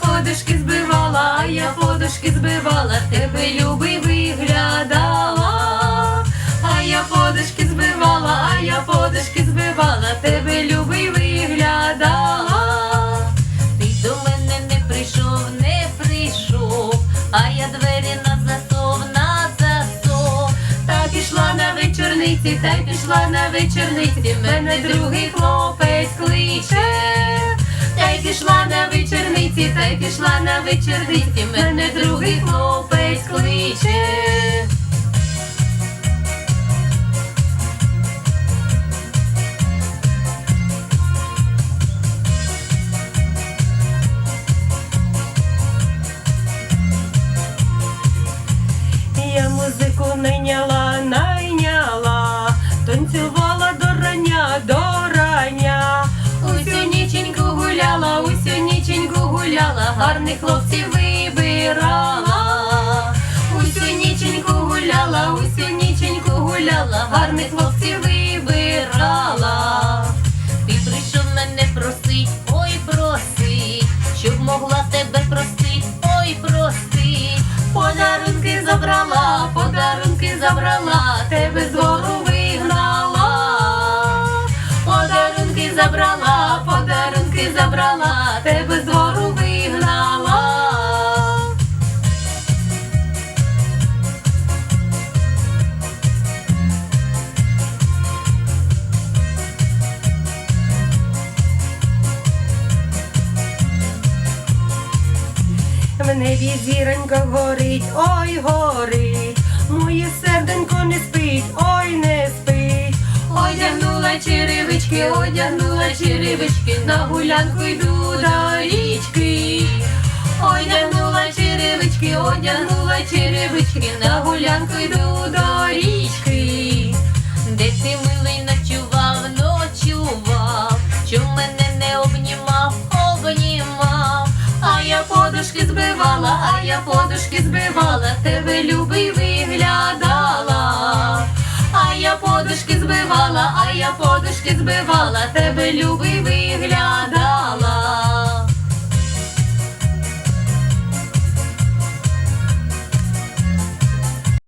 подушки збивала, я подушки збивала, тебе любий виглядала, а я подушки збивала, а я подушки збивала, тебе любий виглядала. Ти до мене не прийшов, не прийшов, а я двері на засов, на засов. Та пішла на вечорниці, та пішла на вечорниці, мене другий хлопець кличе. Й пішла на вечорниці, та й пішла на вечорниці, мене другий хлопець кличе. Гарних хлопців вибирала. Усю ніченьку гуляла, усю ніченьку гуляла, гарних хлопців вибирала. Ти прийшов мене просить, ой просить, щоб могла тебе простить, ой простить. Подарунки забрала, подарунки забрала, В небі зіронька горить, ой горить, моє серденько не спить, ой не спить. Одягнула черевички, одягнула черевички, на гулянку йду до річки. Одягнула черевички, одягнула черевички, на гулянку йду подушки збивала, тебе любий виглядала. А я подушки збивала, а я подушки збивала, тебе любий виглядала.